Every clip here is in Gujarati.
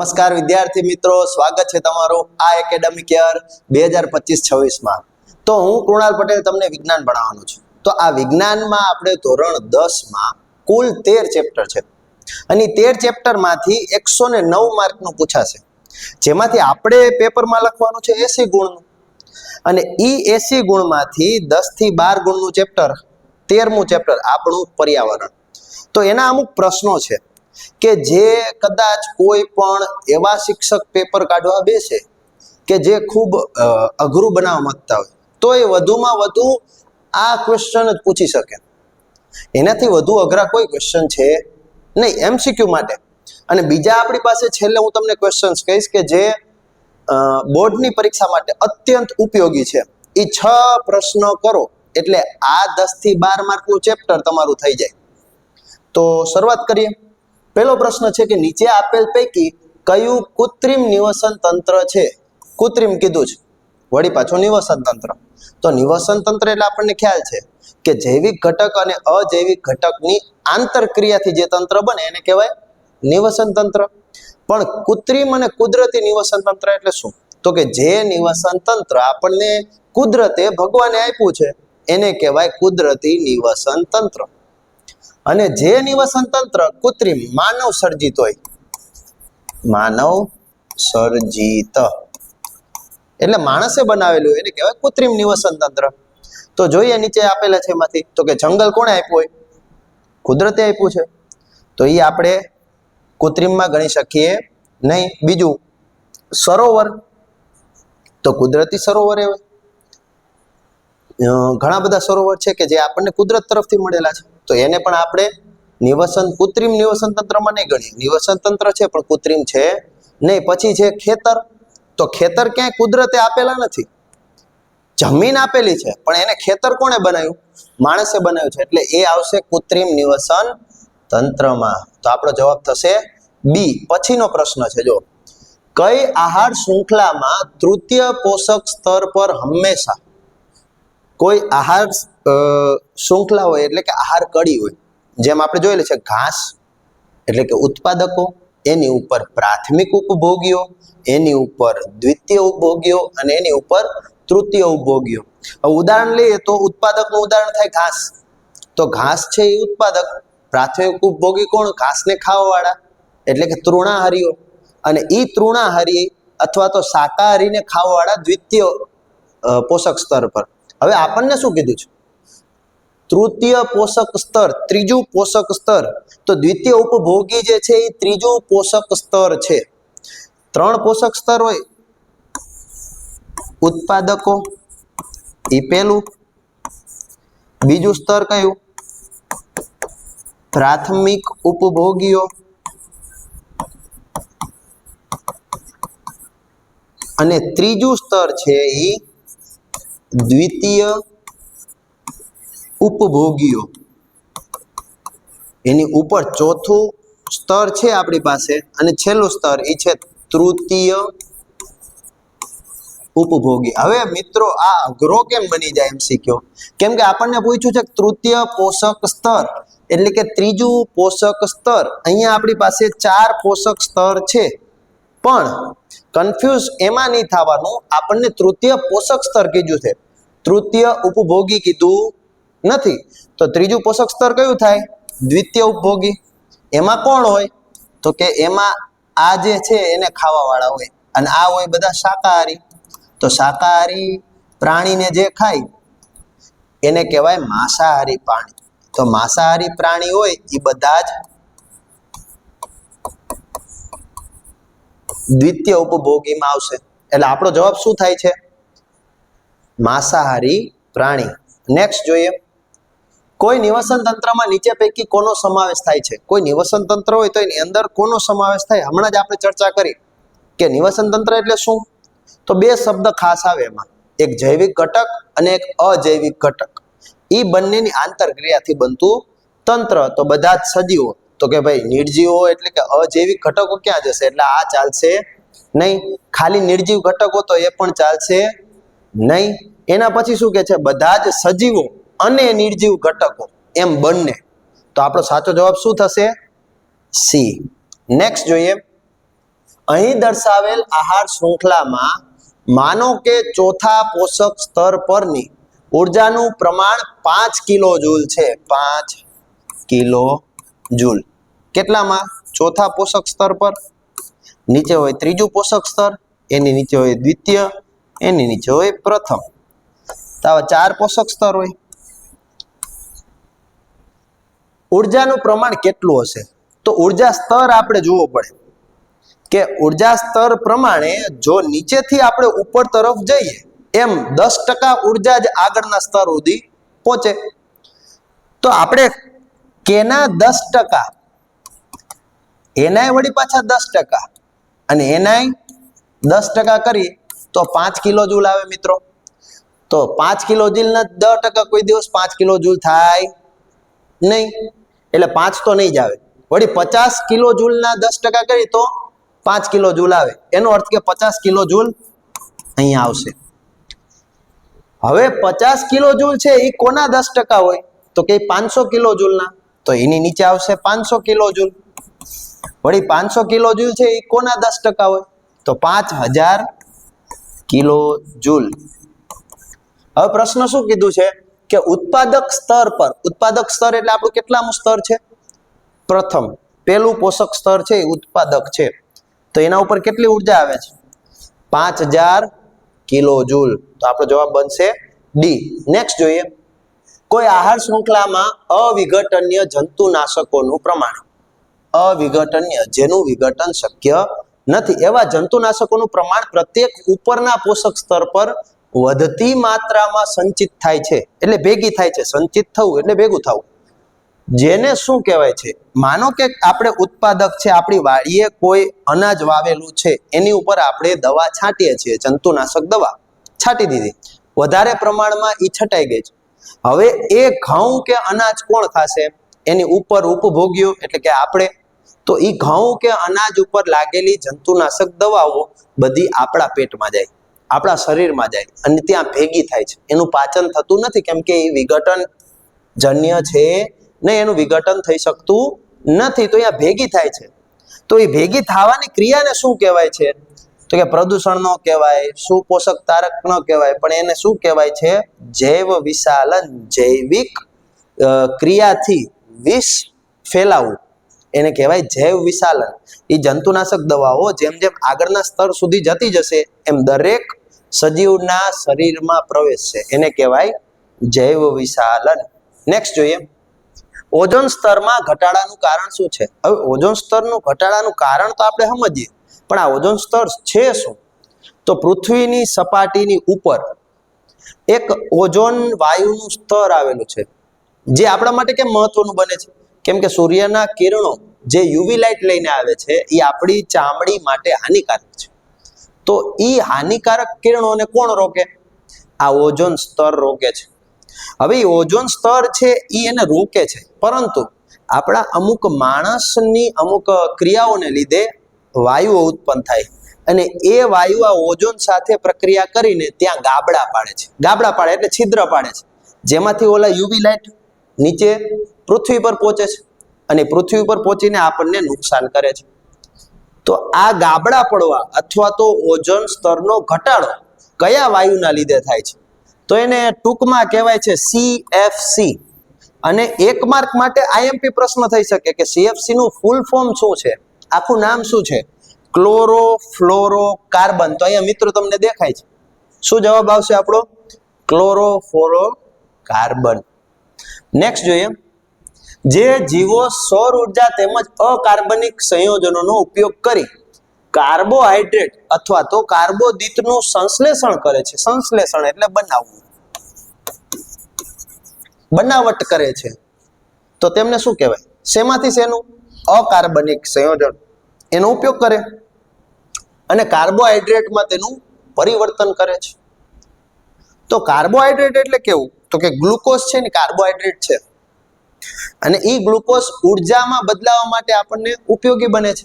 નમસ્કાર વિદ્યાર્થી મિત્રો, સ્વાગત છે તમારું આ એકેડેમિક યર બે હજાર પચીસ છવ્વીસમાં. તો હું કૃણાલ પટેલ તમને વિજ્ઞાન ભણાવવાનો છું. તો આ વિજ્ઞાનમાં આપણે ધોરણ દસમાં કુલ તેર ચેપ્ટર છે. અને તેર ચેપ્ટરમાંથી એકસો ને નવ માર્કનું પૂછાશે. જેમાંથી આપણે પેપરમાં લખવાનું છે એસી ગુણનું. અને ઈ એસી ગુણમાંથી દસથી બાર ગુણનું ચેપ્ટર તેરમું ચેપ્ટર આપણું પર્યાવરણ. તો એના અમુક પ્રશ્નો છે. કે જે કદાચ કોઈ પણ એવા શિક્ષક પેપર કાઢવા બેસે કે જે ખૂબ અઘરું બનાવવા માંગતા હોય, તો એ વધુમાં વધુ આ ક્વેશ્ચન જ પૂછી શકે. એનાથી વધુ અઘરા કોઈ ક્વેશ્ચન છે નહીં એમસીક્યુ માટે. અને બીજા આપણી પાસે છેલ્લે હું તમને ક્વેશ્ચન્સ કહીશ કે જે બોર્ડની પરીક્ષા માટે અત્યંત ઉપયોગી છે. એ છ પ્રશ્નો કરો, એટલે આ દસથી બાર માર્કનું ચેપ્ટર તમારું થઈ જાય. તો શરૂઆત કરીએ. પહેલો પ્રશ્ન છે કે નીચે આપેલ પૈકી કયું કૃત્રિમ નિવસન તંત્ર છે? કૃત્રિમ કીધું છે. વળી પાછું નિવસન તંત્ર. તો નિવસન તંત્ર એટલે આપણને ખ્યાલ છે કે જૈવિક ઘટક અને અજૈવિક ઘટકની આંતરક્રિયાથી જે તંત્ર બને એને કહેવાય નિવસન તંત્ર. પણ કૃત્રિમ અને કુદરતી નિવસન તંત્ર એટલે શું? તો કે જે નિવસન તંત્ર આપણને કુદરતે ભગવાને આપ્યું છે, એને કહેવાય કુદરતી નિવસન તંત્ર. અને જે નિવસન તંત્ર કૃત્રિમ માનવ સર્જિત હોય, માનવ સર્જિત. એટલે માણસે બનાવેલું, એને કહેવાય કૃત્રિમ નિવસન તંત્ર. તો જોઈએ નીચે આપેલા છે એમાંથી, તો કે જંગલ કોણે આપ્યું હોય? કુદરતે આપ્યું છે. તો એ આપણે કૃત્રિમમાં ગણી શકીએ નહીં. બીજું, સરોવર. તો કુદરતી સરોવર એવા ઘણા બધા સરોવર છે કે જે આપણને કુદરત તરફથી મળેલા છે. તો એને પણ આપણે નિવસન, કૃત્રિમ નિવસન તંત્રમાં નહીં ગણીએ. નિવસન તંત્ર છે, પણ કૃત્રિમ છે નહીં. પછી છે ખેતર. તો ખેતર ક્યાંય કુદરતે આપેલા નથી. જમીન આપેલી છે, પણ એને ખેતર કોણે બનાવ્યું? માણસે બનાવ્યું છે. એટલે એ આવશે કૃત્રિમ નિવસન તંત્રમાં. તો આપણો જવાબ થશે બી પછીનો પ્રશ્ન છે જો કઈ આહાર શૃંખલામાં તૃતીય પોષક સ્તર પર હંમેશા? કોઈ આહાર શૃંખલા હોય એટલે કે આહાર કડી હોય. જેમ આપણે જોયેલું છે ઘાસ, એટલે કે ઉત્પાદકો, એની ઉપર પ્રાથમિક ઉપભોગીઓ, એની ઉપર દ્વિતીય ઉપભોગીઓ અને એની ઉપર તૃતીય ઉપભોગીઓ. ઉદાહરણ લઈએ તો ઉત્પાદકનું ઉદાહરણ થાય ઘાસ. તો ઘાસ છે એ ઉત્પાદક. પ્રાથમિક ઉપભોગી કોણ? ઘાસને ખાવાવાળા. એટલે કે તૃણાહારીઓ. અને એ તૃણાહારી અથવા તો શાકાહારીને ખાવાવાળા દ્વિતીય પોષક સ્તર પર. હવે આપણને શું કીધું છે? તૃતીય પોષક સ્તર, ત્રીજું પોષક સ્તર. તો દ્વિતીય ઉપભોગી જે છે એ ત્રીજું પોષક સ્તર છે. ત્રણ પોષક સ્તર હોય. ઉત્પાદકો એ પેલું. બીજું સ્તર કયું? પ્રાથમિક ઉપભોગીઓ. અને ત્રીજું સ્તર છે એ દ્વિતીય ઉપભોગીઓ. એની ઉપર ચોથું સ્તર છે આપણી પાસે અને છેલ્લું સ્તર એ છે તૃતીય ઉપભોગી. હવે મિત્રો આ અઘરો કેમ બની જાય એમ શીખ્યો? કેમ કે આપણને પૂછ્યું છે તૃતીય પોષક સ્તર એટલે કે ત્રીજું પોષક સ્તર. અહીંયા આપણી પાસે ચાર પોષક સ્તર છે. પણ કન્ફ્યુઝ એમાં નહીં થવાનું. આપણને તૃતીય પોષક સ્તર કીધું છે. તૃતીય ઉપભોગી કીધું નથી. તો ત્રીજું પોષક સ્તર કયું થાય? દ્વિતીય ઉપભોગી. એમાં કોણ હોય? તો કે એમાં આ જે છે એને ખાવા વાળા હોય. અને આ હોય બધા શાકાહારી. તો શાકાહારી પ્રાણીને જે ખાય, એને કહેવાય માંસાહારી પ્રાણી. તો માંસાહારી પ્રાણી હોય એ બધા જ દ્વિતીય ઉપભોગીમાં આવશે. એટલે આપણો જવાબ શું થાય છે? માંસાહારી પ્રાણી. નેક્સ્ટ જોઈએ. કોઈ નિવસન તંત્રમાં નીચે પૈકી કોનો સમાવેશ થાય છે? કોઈ નિવસન તંત્ર હોય તો એની અંદર કોનો સમાવેશ થાય? હમણાં જ આપણે ચર્ચા કરી કે નિવસન તંત્ર એટલે શું? તો બે શબ્દ ખાસ આવે એમાં. એક જૈવિક ઘટક અને એક અજૈવિક ઘટક. એ બંનેની આંતરક્રિયાથી બનતું તંત્ર. તો બધા જ સજીવો. તો કે ભાઈ નિર્જીવો એટલે કે અજૈવિક ઘટકો ક્યાં જશે? એટલે આ ચાલશે નહીં. ખાલી નિર્જીવ ઘટકો તો એ પણ ચાલશે નહીં. એના પછી શું કે છે? બધા જ સજીવો અને નિર્જીવ ઘટકો એમ બંને. તો આપણો સાચો જવાબ શું થશે? સી. નેક્સ્ટ જોઈએ. અહીં દર્શાવેલ આહાર શૃંખલામાં માનો કે ચોથા પોષક સ્તર પરની ઉર્જાનું પ્રમાણ પાંચ કિલો જૂલ છે. પાંચ કિલો જૂલ. કેટલામાં? ચોથા પોષક સ્તર પર. નીચે હોય ત્રીજું પોષક સ્તર, એની નીચે હોય દ્વિતીય, એની નીચે હોય પ્રથમ. તો આવા ચાર પોષક સ્તર હોય. ઉર્જાનું પ્રમાણ કેટલું હશે? તો ઊર્જા સ્તર આપણે જોવો પડે. કે ઊર્જા સ્તર પ્રમાણે જો નીચેથી આપણે ઉપર તરફ જઈએ, એમ દસ ટકા ઊર્જા જ આગળના સ્તર સુધી પહોંચે. તો આપણે કેના દસ ટકા? એનાય વળી પાછા દસ ટકા. અને એનાય દસ ટકા કરીએ, તો પાંચ કિલો જૂલ આવે મિત્રો. તો પાંચ કિલો જૂલના દસ ટકા કોઈ દિવસ પાંચ કિલો જૂલ થાય નહીં. એટલે પાંચ તો નહીં જ આવે. વળી પચાસ કિલો જૂલના દસ ટકા કરી તો પાંચ કિલો જૂલ આવે. એનો અર્થ કે પચાસ કિલો જૂલ અહીંયા આવશે. હવે પચાસ કિલો જૂલ છે એ કોના દસ ટકા હોય? તો કે પાંચસો કિલો જૂલના. તો એની નીચે આવશે પાંચસો કિલો જૂલ. વળી પાંચસો કિલો જૂલ છે એ કોના દસ ટકા હોય? તો પાંચ હજાર કિલો જૂલ. હવે પ્રશ્ન શું કીધું છે? કે ઉત્પાદક સ્તર પર, ઉત્પાદક સ્તર એટલે આપણું કેટલામું સ્તર છે? પ્રથમ, પહેલું પોષક સ્તર છે ઉત્પાદક છે. તો એના ઉપર કેટલી ઊર્જા આવે છે? પાંચ હજાર કિલો જૂલ તો આપણો જવાબ બનશે ડી. નેક્સ્ટ જોઈએ. કોઈ આહાર શૃંખલામાં અવિઘટનીય જંતુનાશકોનું પ્રમાણ. અવિઘટનીય, જેનું વિઘટન શક્ય નથી. એવા જંતુનાશકોનું પ્રમાણ પ્રત્યેક ઉપરના પોષક સ્તર પર વધતી માત્રામાં સંચિત થાય છે. એટલે ભેગી થાય છે. સંચિત થવું એટલે ભેગું થવું. જેને શું કહેવાય છે? માનો કે આપણે ઉત્પાદક છે, આપણી વાડીએ કોઈ અનાજ વાવેલું છે, એની ઉપર આપણે દવા છાંટીએ છીએ, જંતુનાશક દવા છાંટી દીધી. વધારે પ્રમાણમાં એ છટાઈ ગઈ છે. હવે એ ઘઉં કે અનાજ કોણ ખાશે? એની ઉપર ઉપભોગ્યો એટલે કે આપણે. તો એ ઘઉં કે અનાજ ઉપર લાગેલી જંતુનાશક દવાઓ બધી આપણા પેટમાં જાય. આપણા શરીરમાં જાય અને ત્યાં ભેગી થાય છે. એનું પાચન થતું નથી કેમ કે એ વિઘટન જન્ય છે ને એનું વિઘટન થઈ શકતું નથી. તો અહીંયા ભેગી થાય છે. તો એ ભેગી થવાની ક્રિયાને શું કહેવાય છે? તો કે પ્રદૂષણ ન કહેવાય, સુપોષક તારક ન કહેવાય, પણ એને શું કહેવાય છે? જૈવ વિશાલન, જૈવિક ક્રિયાથી વિષ ફેલાવવું એને કહેવાય જૈવ વિશાલન. એ જંતુનાશક દવાઓ જેમ જેમ આગળના સ્તર સુધી જતી જશે, એમ દરેક સજીવના શરીરમાં પ્રવેશશે એને કહેવાય જૈવ વિશાલન. નેક્સ્ટ જોઈએ. ઓઝોન સ્તરમાં ઘટાડાનું કારણ શું છે? હવે ઓઝોન સ્તરનું ઘટાડાનું કારણ તો આપણે સમજીએ. પણ આ ઓઝોન સ્તર છે શું? તો પૃથ્વીની સપાટીની ઉપર એક ઓઝોન વાયુનું સ્તર આવેલું છે. જે આપણા માટે કેમ મહત્વનું બને છે? કેમ કે સૂર્યના કિરણો જે યુવી લાઇટ લઈને આવે છે, એ આપણી ચામડી માટે હાનિકારક છે. તો એ હાનિકારક કિરણોને કોણ રોકે? આ ઓઝોન સ્તર રોકે છે. હવે ઓઝોન સ્તર છે એ એને રોકે છે. પરંતુ આપણા અમુક માણસની અમુક ક્રિયાઓને લીધે વાયુઓ ઉત્પન્ન થાય અને એ વાયુ આ ઓઝોન સાથે પ્રક્રિયા કરીને ત્યાં ગાબડા પાડે છે. ગાબડા પાડે એટલે છિદ્ર પાડે છે. જેમાંથી ઓલા યુવી લાઇટ નીચે પૃથ્વી પર પહોંચે છે અને પૃથ્વી પર પહોંચીને આપણને નુકસાન કરે છે. તો આ ગાબડા પડવા અથવા તો ઓઝોન સ્તરનો ઘટાડો કયા વાયુના લીધે થાય છે? તો એને ટૂંકમાં કહેવાય છે સીએફસી અને એક માર્ક માટે આઈએમપી પ્રશ્ન થઈ શકે કે સીએફસી નું ફૂલ ફોર્મ શું છે? આખું નામ શું છે? ક્લોરો ફ્લોરો કાર્બન તો અહીંયા મિત્રો તમને દેખાય છે. શું જવાબ આવશે આપણો? ક્લોરો ફ્લોરો કાર્બન નેક્સ્ટ જોઈએ. જે જીવો સૌર ઊર્જા તેમજ અકાર્બનિક સંયોજનોનો ઉપયોગ કરી કાર્બોહાઈડ્રેટ અથવા તો કાર્બોદિતનું સંશ્લેષણ કરે છે. સંશ્લેષણ એટલે બનાવવું. બનાવટ કરે છે. તો તેમને શું કહેવાય? શેમાંથી શેનું અકાર્બનિક સંયોજન. એનો ઉપયોગ કરે. અને કાર્બોહાઈડ્રેટમાં તેનું પરિવર્તન કરે છે. તો કાર્બોહાઈડ્રેટ એટલે કેવું? તો કે ગ્લુકોઝ છે ને કાર્બોહાઈડ્રેટ છે. અને એ ગ્લુકોઝ ઉર્જામાં બદલાવા માટે આપણને ઉપયોગી બને છે.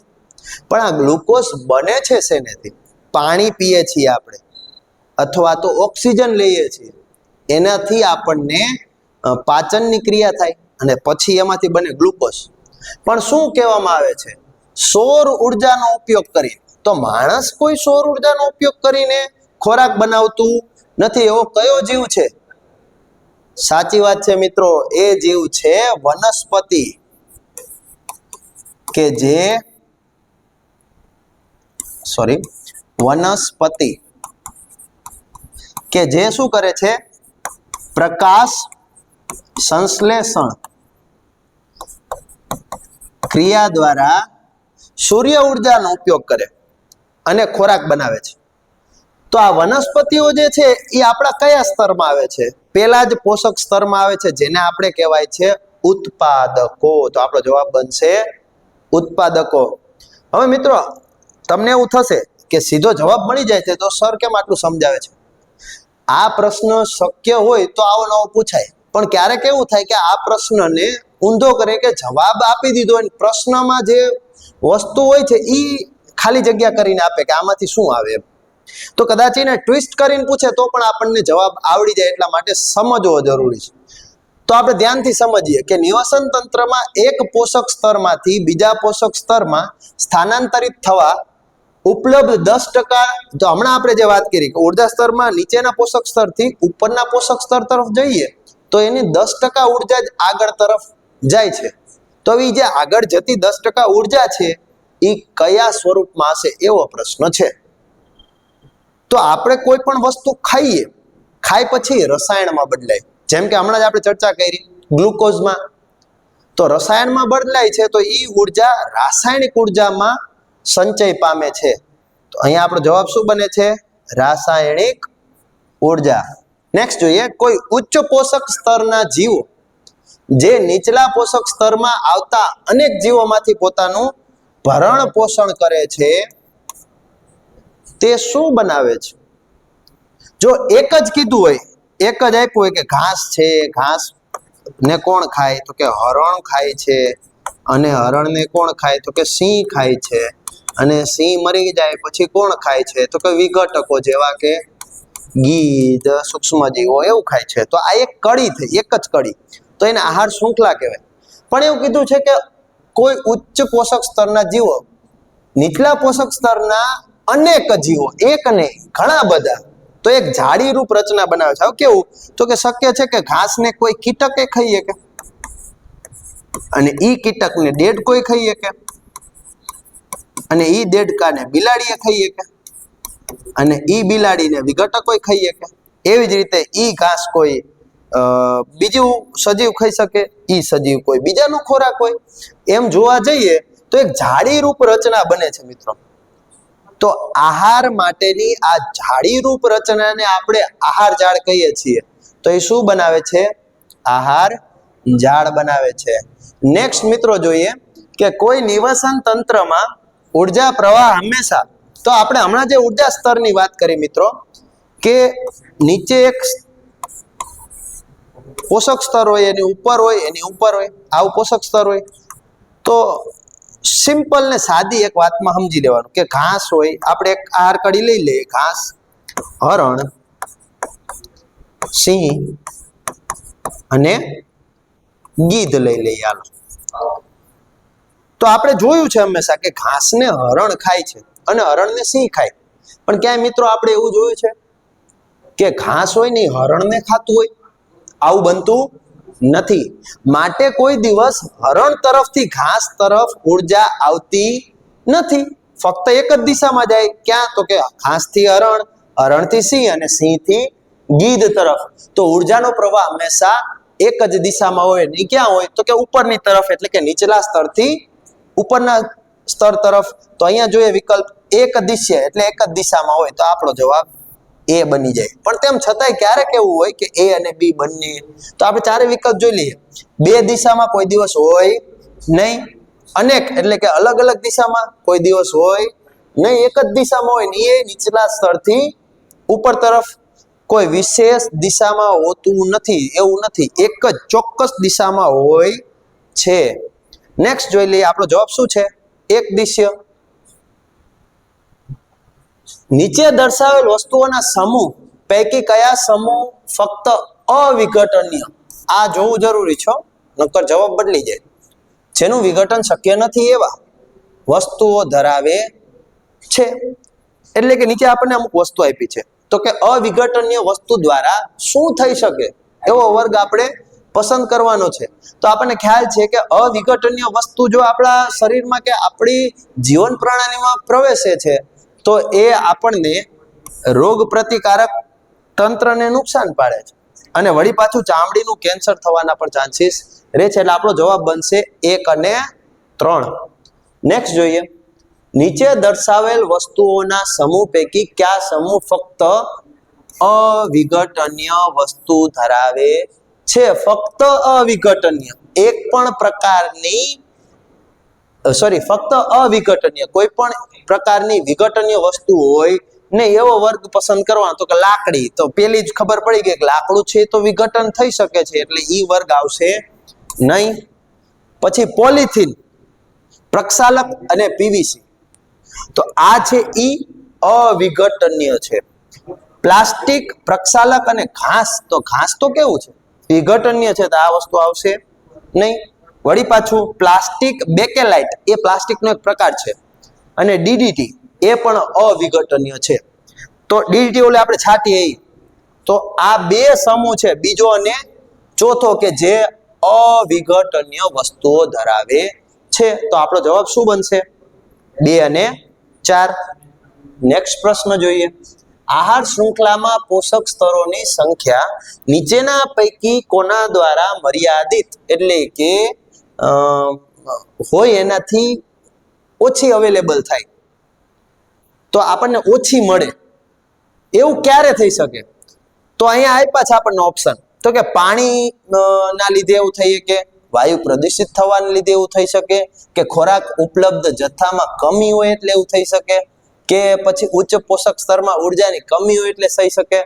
પણ આ ગ્લુકોઝ બને છે શેનેથી? પાણી પીએ છીએ આપણે, અથવા તો ઓક્સિજન લઈએ છીએ. એનાથી આપણને પાચનની ક્રિયા થાય અને પછી એમાંથી બને ગ્લુકોઝ. પણ શું કહેવામાં આવે છે? સૌર ઉર્જાનો ઉપયોગ કરી તો માણસ કોઈ સૌર ઉર્જાનો ઉપયોગ કરીને ખોરાક બનાવતું નથી. એવો કયો જીવ છે? સાચી વાત છે મિત્રો, એ જીવ છે વનસ્પતિ. કે જે સોરી વનસ્પતિ. કે જે શું કરે છે? પ્રકાશ સંશ્લેષણ. ક્રિયા દ્વારા સૂર્ય ઉર્જાનો ઉપયોગ કરે અને ખોરાક બનાવે છે. તો આ વનસ્પતિઓ જે છે, એ આપણા કયા સ્તરમાં આવે છે? પેલા જ પોષક સ્તરમાં આવે છે, જેને આપણે કહેવાય છે ઉત્પાદકો. તો આપણો જવાબ બનશે ઉત્પાદકો. હવે મિત્રો, તમને એવું થશે કે સીધો જવાબ મળી જાય છે, તો સર કેમ આટલું સમજાવે છે? આ પ્રશ્ન શક્ય હોય તો આવો નવો પૂછાય. પણ ક્યારેક એવું થાય કે આ પ્રશ્નને ઊંધો કરે કે જવાબ આપી દીધો હોય પ્રશ્નમાં જે વસ્તુ હોય છે એ ખાલી જગ્યા કરીને આપે કે આમાંથી શું આવે એમ. તો કદાચ એને ટ્વિસ્ટ કરીને પૂછે તો પણ આપણને જવાબ આવડી જાય એટલા માટે સમજવો જરૂરી છે. તો આપણે ધ્યાનથી સમજીએ કે નિવસન તંત્રમાં એક પોષક સ્તરમાંથી બીજા પોષક સ્તરમાં સ્થાનાંતરિત થવા ઉપલબ્ધ દસ ટકા તો હમણાં આપણે જે વાત કરી કે ઊર્જા સ્તરમાં નીચેના પોષક સ્તરથી ઉપરના પોષક સ્તર તરફ જઈએ તો એની દસ ટકા ઊર્જા જ આગળ તરફ જાય છે. તો એ જે આગળ જતી દસ ટકા ઊર્જા છે એ કયા સ્વરૂપમાં હશે એવો પ્રશ્ન છે. તો આપણે કોઈ પણ વસ્તુ ખાઈએ, ખાય પછી રસાયણમાં બદલાય. જેમ કે હમણાં જ આપણે ચર્ચા કરી ગ્લુકોઝમાં. તો રસાયણમાં બદલાય છે તો એ ઊર્જા રાસાયણિક ઉર્જામાં સંચય પામે છે. તો અહીંયા આપણો જવાબ શું બને છે? રાસાયણિક ઊર્જા. નેક્સ્ટ જોઈએ કોઈ ઉચ્ચ પોષક સ્તરના જીવો, જે નીચલા પોષક સ્તરમાં આવતા અનેક જીવોમાંથી પોતાનું ભરણ પોષણ કરે છે. તે શું બનાવે છે? જો એક જ કીધું હોય, એક જ આપ્યું હોય કે ઘાસ છે ઘાસ ને કોણ ખાય? તો કે હરણ ખાય છે, અને હરણને કોણ ખાય? તો કે સિંહ ખાય છે, અને સિંહ મરી જાય પછી કોણ ખાય છે? તો કે વિઘટકો જેવા કે ગીધ, સૂક્ષ્મજીવો એવું ખાય છે. તો આ એક કડી થઈ, એક જ કડી. તો એને આહાર શૃંખલા કહેવાય. પણ એવું કીધું છે કે કોઈ ઉચ્ચ પોષક સ્તરના જીવો, નીચલા પોષક સ્તરના અનેક જીવો, એક નહીં, ઘણા બધા. તો એક જાડી રૂપ રચના બનાવે છે. કેવું? તો કે શક્ય છે કે ઘાસને કોઈ કીટકે ખાઈ કે? અને ઈ કીટકને દેડ કોઈ ખાઈ કે? અને ઈ દેડકાને બિલાડીએ ખાઈ કે? અને ઈ બિલાડીને વિઘટકોય ખાઈ કે? એવી જ રીતે ઈ ઘાસ કોઈ બીજું સજીવ ખાઈ શકે, ઈ સજીવ કોઈ, બીજાનો ખોરાક હોય. એમ જોવા જઈએ તો એક જાડી રૂપ રચના બને છે મિત્રો. તો આહાર માટેની આ જાડી રૂપ રચનાને આપણે આહાર ઝાડ કહીએ છીએ. તો એ શું બનાવે છે? આહાર ઝાડ બનાવે છે. નેક્સ્ટ મિત્રો જોઈએ કે કોઈ નિવસન તંત્રમાં ઊર્જા પ્રવાહ હંમેશા, તો આપણે હમણાં જે ઊર્જા સ્તરની વાત કરી મિત્રો, કે નીચે એક પોષક સ્તર હોય, એની ઉપર હોય, એની ઉપર હોય, આવું પોષક સ્તર હોય, તો સિમ્પલ ને સાદી એક વાતમાં સમજી લેવાનું કે ઘાસ હોય, આપણે એક આહાર કડી લઈ લઈએ, ઘાસ, હરણ, સિંહ અને ગીધ લઈ લઈએ હાલો. તો આપણે જોયું છે હંમેશા કે ઘાસને હરણ ખાય છે અને હરણને સિંહ ખાય. પણ ક્યાંય મિત્રો આપણે એવું જોયું છે કે ઘાસ હોય ને હરણને ખાતું હોય? આવું બનતું નથી. માટે કોઈ દિવસ હરણ તરફથી ઘાસ તરફ ઊર્જા આવતી નથી. ફક્ત એક જ દિશામાં જાય. ક્યાં? તો કે ઘાસથી હરણ, હરણથી સિંહ અને સિંહથી ગીધ તરફ. તો ઉર્જાનો પ્રવાહ હંમેશા એક જ દિશામાં હોય ને ક્યાં હોય? તો કે ઉપરની તરફ, એટલે કે નીચલા સ્તરથી ઉપરના સ્તર તરફ. તો અહીંયા જોઈએ વિકલ્પ એક દિશ્ય એટલે એક જ દિશામાં હોય. તો આપણો જવાબ એ બની જાય. પણ તેમ છતાંય ક્યારેક એવું હોય કે એ અને બી બંને. તો આપણે ચારે વિકલ્પ જોઈ લઈએ. બે દિશામાં કોઈ દિવસ હોય નહીં. અનેક એટલે કે અલગ અલગ દિશામાં કોઈ દિવસ હોય નહીં. એક જ દિશામાં હોય ને એ નીચલા સ્તરથી ઉપર તરફ કોઈ વિશેષ દિશામાં હોતું નથી, એવું નથી. એક જ ચોક્કસ દિશામાં હોય છે. નેક્સ્ટ જોઈ લઈએ, આપણો જવાબ શું છે? એક દિશ્ય. નીચે દર્શાવેલ વસ્તુઓના સમૂહ પૈકી કયા સમૂહ ફક્ત અવિઘટનીય? આ જોવું જરૂરી છે. નકર જવાબ બદલી જાય. જેનું વિઘટન શક્ય નથી એવા વસ્તુઓ ધરાવે છે. એટલે કે નીચે આપણને અમુક વસ્તુ આપી છે. તો કે અવિઘટનીય વસ્તુ દ્વારા શું થઈ શકે? એવો વર્ગ આપણે પસંદ કરવાનો છે. તો આપણને ખ્યાલ છે કે અવિઘટનીય વસ્તુ જો આપણા શરીરમાં કે આપણી જીવન પ્રણાલીમાં પ્રવેશે છે તો એ આપણને રોગ પ્રતિકારક તંત્રને નુકસાન પાડે છે. અને વળી પાછું ચામડીનું કેન્સર થવાના પણ ચાન્સીસ રહે છે. એટલે આપણો જવાબ બનશે એક અને ત્રણ. નેક્સ્ટ જોઈએ. નીચે દર્શાવેલ વસ્તુઓના સમૂહ પૈકી કયા સમૂહ ફક્ત અવિઘટનીય વસ્તુ ધરાવે છે? ફક્ત અવિઘટનીય. એક પણ પ્રકારની સોરી ફક્ત અવિઘટનીય, કોઈ પણ પ્રકારની વિઘટનીય વસ્તુ હોય ને એવો વર્ગ પસંદ કરવાનો, તો કે લાકડી, તો પેલી જ ખબર પડી કે લાકડું છે તો વિઘટન થઈ શકે છે, એટલે ઈ વર્ગ આવશે નહીં. પછી પોલિથીન, પ્રક્ષાલક અને પીવીસી. તો આ છે ઈ અવિઘટનીય છે. પ્લાસ્ટિક, પ્રક્ષાલક અને ઘાસ, તો ઘાસ તો કેવું છે? વિઘટનીય છે, તો આ વસ્તુ આવશે નહીં. વળી પાછું પ્લાસ્ટિક બેકેલાઇટ એ પ્લાસ્ટિકનો એક પ્રકાર છે. અને ડીડીટી એ પણ અવિઘટનીય છે. તો ડીડીટી ઓલે આપણે છાંટીએ તો આ બે સમૂહ છે, બીજો અને ચોથો કે જે અવિઘટનીય વસ્તુઓ ધરાવે છે. તો આપણો જવાબ શું બનશે? બે અને ચાર. નેક્સ્ટ પ્રશ્ન જોઈએ. આહાર શૃંખલામાં પોષક સ્તરોની સંખ્યા નીચેના પૈકી કોના દ્વારા મર્યાદિત? એટલે કે હોય એનાથી ઓછી અવેલેબલ થાય. તો આપણને ઓછી મળે. એવું ક્યારે થઈ શકે? તો અહીંયા આપ્યા છે આપણને ઓપ્શન તો કે પાણી ના લીધે એવું થઈ શકે, વાયુ પ્રદૂષિત થવાને લીધે એવું થઈ શકે, કે ખોરાક ઉપલબ્ધ જથ્થામાં કમી હોય એટલે એવું થઈ શકે, કે પછી ઉચ્ચ પોષક સ્તરમાં ઉર્જાની કમી હોય એટલે થઈ શકે.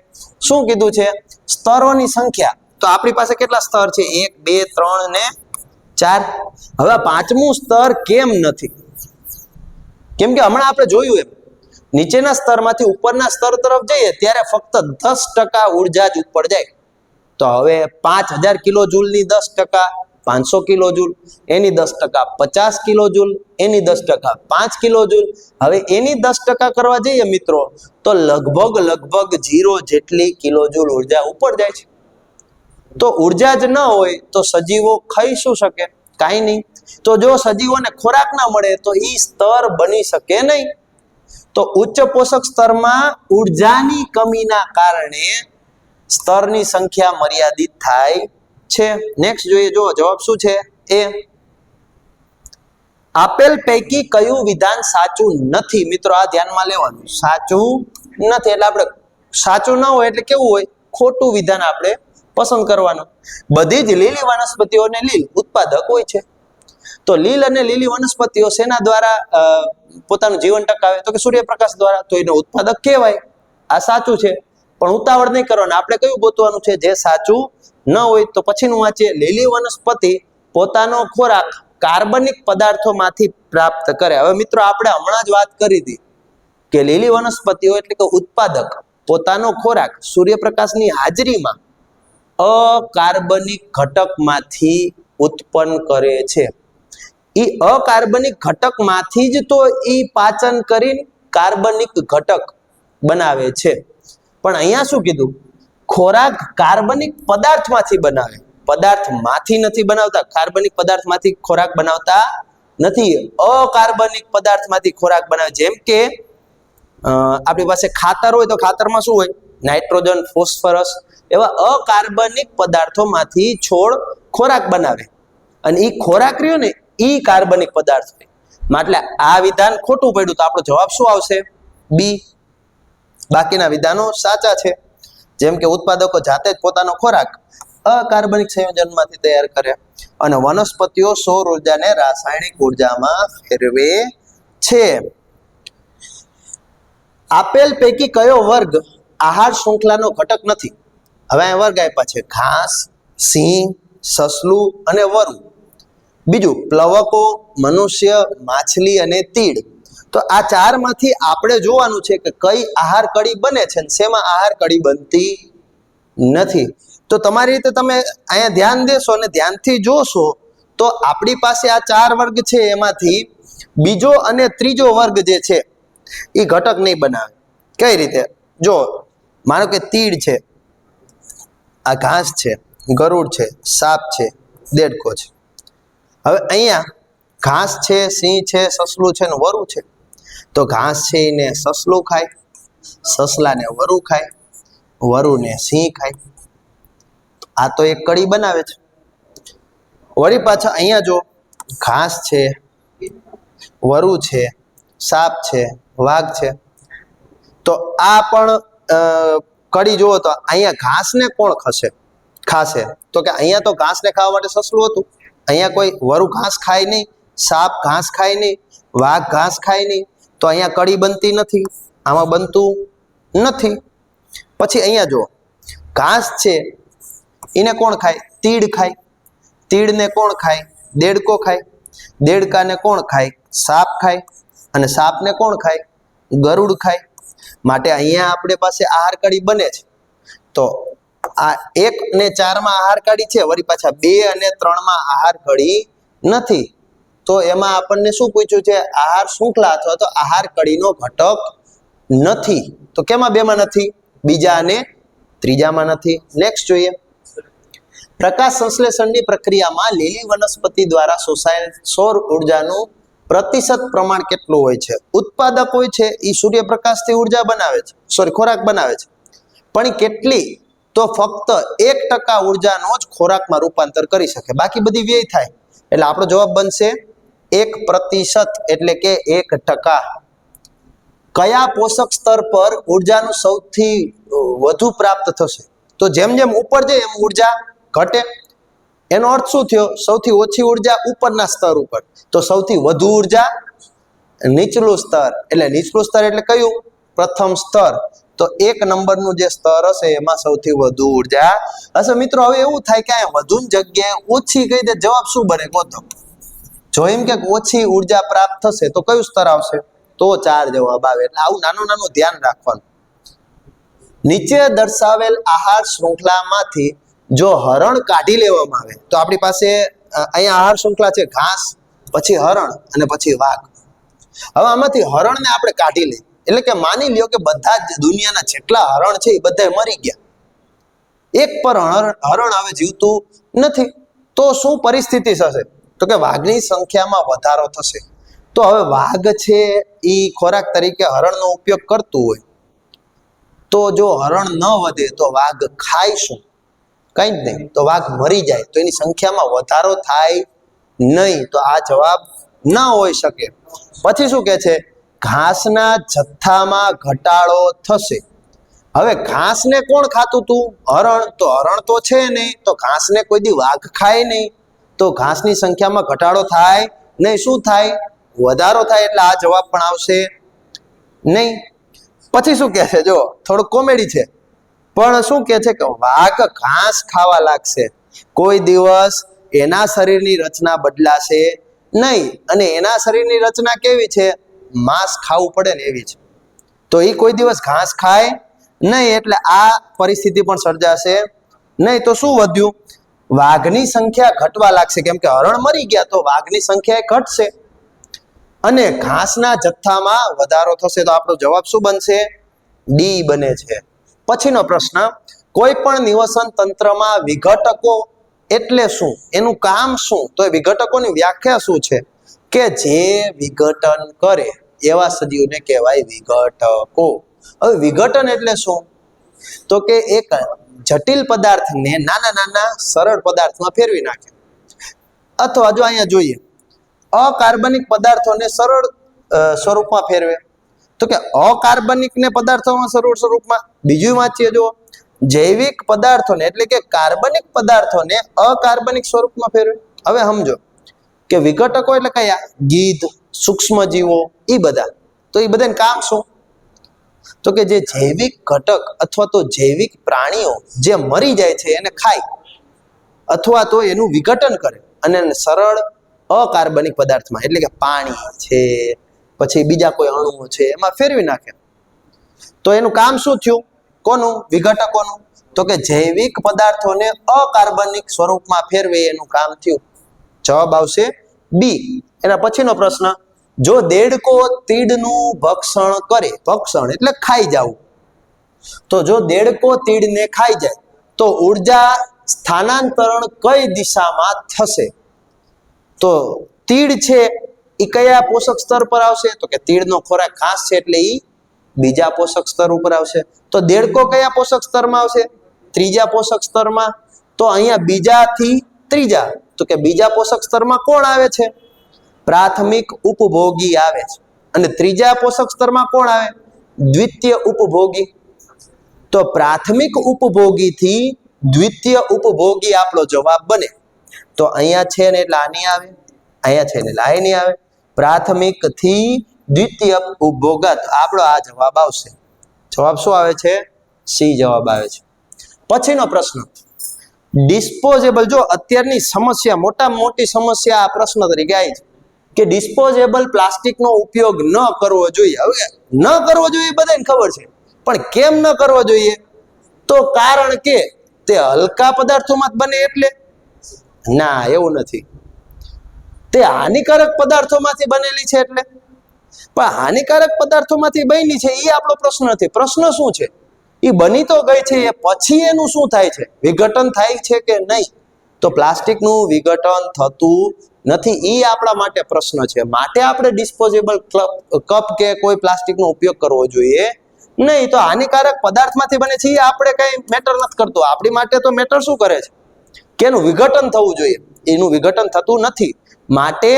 શું કીધું છે? સ્તરોની સંખ્યા. તો આપણી પાસે કેટલા સ્તર છે? એક, બે, ત્રણ ને ચાર. હવે પાંચમું સ્તર કેમ નથી? કેમ કે હમણાં આપણે જોયું એમ. નીચેના સ્તરમાંથી ઉપરના સ્તર તરફ જઈએ ત્યારે ફક્ત દસ ટકા ઊર્જા જ ઉપર જાય. તો હવે પાંચ હજાર કિલો જૂલની દસ ટકા પાંચસો કિલો જૂલ, એની દસ ટકા પચાસ કિલો જૂલ, એની દસ ટકા પાંચ કિલો જૂલ. હવે એની દસ ટકા કરવા જઈએ મિત્રો, તો લગભગ લગભગ જીરો જેટલી કિલો જૂલ ઊર્જા ઉપર જાય છે. તો ઊર્જા જ ન હોય તો સજીવો ખાઈ શું શકે? કાંઈ નહીં. તો જો સજીવોને ખોરાક ના મળે તો એ સ્તર બની શકે નહીં. તો ઉચ્ચ પોષક સ્તરમાં ઉર્જાની કમીના કારણે સ્તરની સંખ્યા મર્યાદિત થાય છે. નેક્સ્ટ જોઈએ જો જવાબ શું છે? એ આપેલ પૈકી કયું વિધાન સાચું નથી? મિત્રો, આ ધ્યાનમાં લેવાનું. સાચું નથી. એટલે આપણે સાચું ન હોય એટલે કેવું હોય? ખોટું વિધાન આપણે પસંદ કરવાનું. બધી જ લીલી વનસ્પતિઓને લીલ ઉત્પાદક હોય છે. તો લીલ અને લીલી વનસ્પતિઓ શેના દ્વારા પોતાનું જીવન ટકાવે? તો કે સૂર્યપ્રકાશ દ્વારા. તો એનો ઉત્પાદક કહેવાય. આ સાચું છે. પણ ઉતાવળ નહીં કરવાનું. આપણે કયું ગોતવાનું છે? જે સાચું ન હોય તો પછીનું વાંચીએ. લીલી વનસ્પતિ પોતાનો ખોરાક કાર્બનિક પદાર્થોમાંથી પ્રાપ્ત કરે. હવે મિત્રો, આપણે હમણાં જ વાત કરી હતી કે લીલી વનસ્પતિઓ એટલે કે ઉત્પાદક પોતાનો ખોરાક સૂર્યપ્રકાશની હાજરીમાં અકાર્બનિક ઘટકમાંથી ઉત્પન્ન કરે છે. એ અકાર્બનિક ઘટકમાંથી જ તો એ પાચન કરીને કાર્બનિક ઘટક બનાવે છે. પણ અહીંયા શું કીધું? ખોરાક કાર્બનિક પદાર્થમાંથી બનાવે. પદાર્થમાંથી નથી બનાવતા. કાર્બનિક પદાર્થમાંથી ખોરાક બનાવતા નથી. અકાર્બનિક પદાર્થમાંથી ખોરાક બનાવે. જેમ કે આપણી પાસે ખાતર હોય તો ખાતરમાં શું હોય? નાઇટ્રોજન, ફોસ્ફરસ એવા અકાર્બનિક પદાર્થોમાંથી છોડ ખોરાક બનાવે. અને એ ખોરાક રહ્યો ને એ કાર્બનિક પદાર્થ એટલે આ વિધાન ખોટું પડ્યું તો આપણો જવાબ શું આવશે? બી. બાકીના વિધાનો સાચા છે. જેમ કે ઉત્પાદકો જાતે જ પોતાનો ખોરાક અકાર્બનિક સંયોજનમાંથી તૈયાર કરે અને વનસ્પતિઓ સૌર ઉર્જાને રાસાયણિક ઉર્જામાં ફેરવે છે. આપેલ પૈકી કયો વર્ગ આહાર શૃંખલાનો ઘટક નથી? હવે અહીંયા વર્ગ આપ્યા છે ઘાસ, સિંહ, સસલું અને વરુ. બીજું, પ્લવકો, મનુષ્ય, માછલી અને તીડ. તો આ ચારમાંથી આપણે જોવાનું છે કે કઈ આહાર કડી બને છે અને શેમાં આહાર કડી બનતી નથી. તો તમારી રીતે તમે અહીંયા ધ્યાન દેશો અને ધ્યાનથી જોશો તો આપણી પાસે આ ચાર વર્ગ છે એમાંથી બીજો અને ત્રીજો વર્ગ જે છે એ ઘટક નહીં બનાવે. કઈ રીતે? જો, માનો કે તીડ છે. આ ઘાસ છે, ગરુડ છે, સાપ છે, દેડકો છે. હવે અહીંયા ઘાસ છે, સિંહ છે, સસલું છે ને વરુ છે. તો ઘાસ છે એને સસલું ખાય, સસલાને વરુ ખાય, વરુને સિંહ ખાય. આ તો એક કડી બનાવે છે. વળી પાછા અહીંયા જો ઘાસ છે, વરુ છે, સાપ છે, વાઘ છે, તો આ પણ કડી જુઓ તો અહીંયા ઘાસને કોણ ખસે ખાશે. તો કે અહીંયા તો ઘાસને ખાવા માટે સસલું હતું. અહીંયા કોઈ વરુ ઘાસ ખાય નહીં, સાપ ઘાસ ખાય નહીં, વાઘ ઘાસ ખાય નહીં, તો અહીંયા કડી બનતી નથી. આમાં બનતું નથી. પછી અહીંયા જુઓ. ઘાસ છે, એને કોણ ખાય? તીડ ખાય. તીડને કોણ ખાય? દેડકો ખાય. દેડકાને કોણ ખાય? સાપ ખાય. અને સાપને કોણ ખાય? ગરુડ ખાય. માટે અહીંયા આપણે પાસે આહાર કડી બને છે. તો આ એક ને ચારમાં આહાર કડી છે, વળી પાછા બે અને ત્રણમાં આહાર કડી નથી. તો એમાં આપણને શું પૂછ્યું છે, આહાર શૃંખલા અથવા તો આહાર કડીનો ઘટક નથી. તો કેમાં બેમાં નથી? બીજા અને ત્રીજામાં નથી. નેક્સ્ટ જોઈએ. પ્રકાશ સંશ્લેષણની પ્રક્રિયામાં લીલી વનસ્પતિ દ્વારા શોષાયેલ સૌર ઉર્જાનું પ્રતિશત પ્રમાણ કેટલું હોય છે? ઉત્પાદક હોય છે એ સૂર્યપ્રકાશથી ઊર્જા બનાવે છે. સોરી ખોરાક બનાવે છે. પણ કેટલી? તો ફક્ત એક ટકા ઉર્જાનો જ ખોરાકમાં રૂપાંતર કરી શકે. બાકી બધી વ્યય થાય. એટલે આપણો જવાબ બનશે એક પ્રતિશત એટલે કે એક ટકા. કયા પોષક સ્તર પર ઉર્જાનું સૌથી વધુ પ્રાપ્ત થશે? તો જેમ જેમ ઉપર જાય એમ ઊર્જા ઘટે. એનો અર્થ શું થયો? સૌથી ઓછી ઊર્જા ઉપરના સ્તર ઉપર. તો સૌથી વધુ ઊર્જા નીચલું સ્તર. એટલે નીચલું સ્તર એટલે કયું? પ્રથમ સ્તર. તો એક નંબરનું જે સ્તર હશે એમાં સૌથી વધુ ઊર્જા હશે. મિત્રો, હવે એવું થાય કે અહીંયા વધુ જગ્યાએ ઓછી કહી દે, જવાબ શું બને? ગોતો જો એમ કે ઓછી ઊર્જા પ્રાપ્ત થશે, તો કયું સ્તર આવશે? તો ચાર જવાબ આવે. એટલે આવું નાનું નાનું ધ્યાન રાખવાનું. નીચે દર્શાવેલ આહાર શૃંખલામાંથી જો હરણ કાઢી લેવામાં આવે, તો આપણી પાસે અહીંયા આહાર શૃંખલા છે, ઘાસ, પછી હરણ અને પછી વાઘ. હવે આમાંથી હરણને આપણે કાઢી લઈએ. એટલે કે માની લ્યો કે બધા જ દુનિયાના જેટલા હરણ છે, એ બધા મરી ગયા. એક પર હરણ હરણ હવે જીવતું નથી. તો શું પરિસ્થિતિ થશે? તો કે વાઘની સંખ્યામાં વધારો થશે. તો હવે વાઘ છે, એ ખોરાક તરીકે હરણનો ઉપયોગ કરતું હોય. તો જો હરણ ન વધે, તો વાઘ ખાય શું? કંઈ જ નહીં. તો વાઘ મરી જાય. તો એની સંખ્યામાં વધારો થાય નહીં. તો આ જવાબ ન હોઈ શકે. પછી શું કહે છે? ઘાસના જથ્થામાં ઘટાડો થશે. હવે ઘાસને કોણ ખાતું તું? હરણ. તો હરણ તો છે નહીં. તો ઘાસને કોઈ દી વાઘ ખાય નહીં. તો ઘાસની સંખ્યામાં ઘટાડો થાય નહીં. શું થાય? વધારો થાય એટલે આ જવાબ પણ આવશે નહીં. પછી શું કહે છે? જો થોડું કોમેડી છે. પણ શું કહે છે કે વાઘ ઘાસ ખાવા લાગશે. કોઈ દિવસ એના શરીરની રચના બદલાશે નહીં અને એના શરીરની રચના કેવી છે? માંસ ખાવું પડે ને એવી છે તો એ કોઈ દિવસ ઘાસ ખાય નહીં એટલે આ પરિસ્થિતિ પણ સર્જાશે નહીં. તો શું વધ્યું? વાઘની સંખ્યા ઘટવા લાગશે. કેમ કે હરણ મરી ગયા તો વાઘની સંખ્યા ઘટશે. અને ઘાસના જથ્થામાં વધારો થશે. તો આપણો જવાબ શું બનશે? ડી બને છે. પછીનો પ્રશ્ન કોઈ પણ નિવસન તંત્રમાં વિઘટકો એટલે શું? એનું કામ શું? તો એ વિઘટકોની વ્યાખ્યા શું છે? કે જે વિઘટન કરે, એવા સજીવને કહેવાય વિઘટકો. હવે વિઘટન એટલે શું? તો કે એક જટિલ પદાર્થને નાના નાના સરળ પદાર્થમાં ફેરવી નાખે. અથવા જો અહીંયા જોઈએ, અકાર્બનિક પદાર્થોને સરળ સ્વરૂપમાં ફેરવે. તો કે અકાર્બનિક ને પદાર્થોમાં સરળ સ્વરૂપમાં બીજું વાંચીએ જો જૈવિક પદાર્થોને, એટલે કે કાર્બનિક પદાર્થોને અકાર્બનિક સ્વરૂપમાં ફેરવે હવે સમજો કે વિઘટકો એટલે કયા? ગીધ, સૂક્ષ્મજીવો એ બધા. તો એ બધાને કામ શું? તો કે જે જૈવિક ઘટક અથવા તો જૈવિક પ્રાણીઓ જે મરી જાય છે, એને ખાય. અથવા તો એનું વિઘટન કરે. અને સરળ અકાર્બનિક પદાર્થમાં, એટલે કે પાણી છે પછી બીજા કોઈ અણુઓ છે, એમાં ફેરવી નાખે. તો એનું કામ શું થયું? કોનું? વિઘટકોનું? તો કે જૈવિક પદાર્થોને અકાર્બનિક સ્વરૂપમાં ફેરવે એનું કામ થયું. જવાબ આવશે બી એના પછીનો પ્રશ્ન, જો દેડકો તીડનું ભક્ષણ કરે, ભક્ષણ એટલે ખાઈ જવું. તો જો દેડકો તીડને ખાઈ જાય, તો ઊર્જા સ્થાનાંતરણ કઈ દિશામાં થશે? તો તીડ છે એ કયા પોષક સ્તર પર આવશે? તો કે તીડનો ખોરાક ઘાસ છે એટલે એ બીજા પોષક સ્તર ઉપર આવશે. તો દેડકો કયા પોષક સ્તરમાં આવશે? ત્રીજા પોષક સ્તરમાં. તો અહીંયા બીજાથી ત્રીજા. તો કે બીજા પોષક સ્તરમાં કોણ આવે છે? પ્રાથમિક ઉપભોગી આવે છે. અને ત્રીજા પોષક સ્તરમાં કોણ આવે? દ્વિતીય ઉપભોગી. તો પ્રાથમિક ઉપભોગીથી દ્વિતીય ઉપભોગી આપણો જવાબ બને. તો અહીંયા છે ને એટલે આની આવે. અહીંયા છે ને એટલે આની આવે. પ્રાથમિકથી દ્વિતીય ઉપભોગત આપણો આ જવાબ આવશે. જવાબ શું આવે છે? સી જવાબ આવે છે. પછીનો પ્રશ્ન. ડિસ્પોઝેબલ જો અત્યારની સમસ્યા, મોટા મોટી સમસ્યા આ પ્રશ્ન તરીકે આવી છે. કે ડિસ્પોઝેબલ પ્લાસ્ટિકનો ઉપયોગ ન કરવો જોઈએ. હવે ન કરવો જોઈએ બધાને ખબર છે. પણ કેમ ન કરવો જોઈએ? તો કારણ કે તે હલકા પદાર્થોમાં જ બને એટલે? ના, એવું નથી. તે હાનિકારક પદાર્થોમાંથી બનેલી છે એટલે? પણ હાનિકારક પદાર્થોમાંથી બની છે એ આપણો પ્રશ્ન નથી. પ્રશ્ન શું છે? એ બની તો ગઈ છે, એ પછી એનું શું થાય છે? વિઘટન થાય છે કે નહીં? તો પ્લાસ્ટિકનું વિઘટન થતું નથી. એ આપણા માટે પ્રશ્ન છે. માટે આપણે ડિસ્પોઝેબલ કપ કે કોઈ પ્લાસ્ટિકનો ઉપયોગ કરવો જોઈએ? નહીં, તો હાનિકારક પદાર્થમાંથી બને છે એ આપણે કંઈ મેટર નથી કરતું. આપણી માટે તો મેટર શું કરે છે? કે એનું વિઘટન થવું જોઈએ. એનું વિઘટન થતું નથી. માટે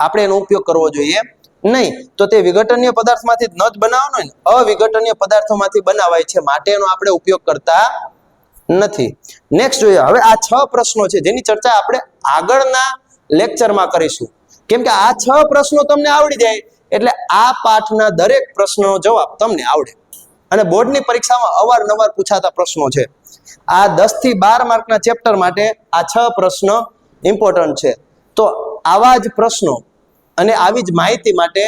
આપણે એનો ઉપયોગ કરવો જોઈએ. નહીં, તો તે વિઘટનીય પદાર્થમાંથી ન જ બનાવવાનો ને, અવિઘટનીય પદાર્થોમાંથી બનાવાય છે માટે એનો આપણે ઉપયોગ કરતા નથી. નેક્સ્ટ જોઈએ, હવે આ છ પ્રશ્નો છે, જેની ચર્ચા આપણે આગળના લેક્ચરમાં કરીશું. કેમ કે આ છ પ્રશ્નો તમને આવડી જાય, એટલે આ પાઠના દરેક પ્રશ્નનો જવાબ તમને આવડે. અને બોર્ડની પરીક્ષામાં અવારનવાર પૂછાતા પ્રશ્નો છે. આ દસથી બાર માર્કના ચેપ્ટર માટે આ છ પ્રશ્ન ઇમ્પોર્ટન્ટ છે. તો આવા જ પ્રશ્નો અને આવી જ માહિતી માટે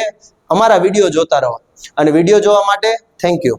અમારા વીડિયો જોતા રહો. અને વીડિયો જોવા માટે થેન્ક યુ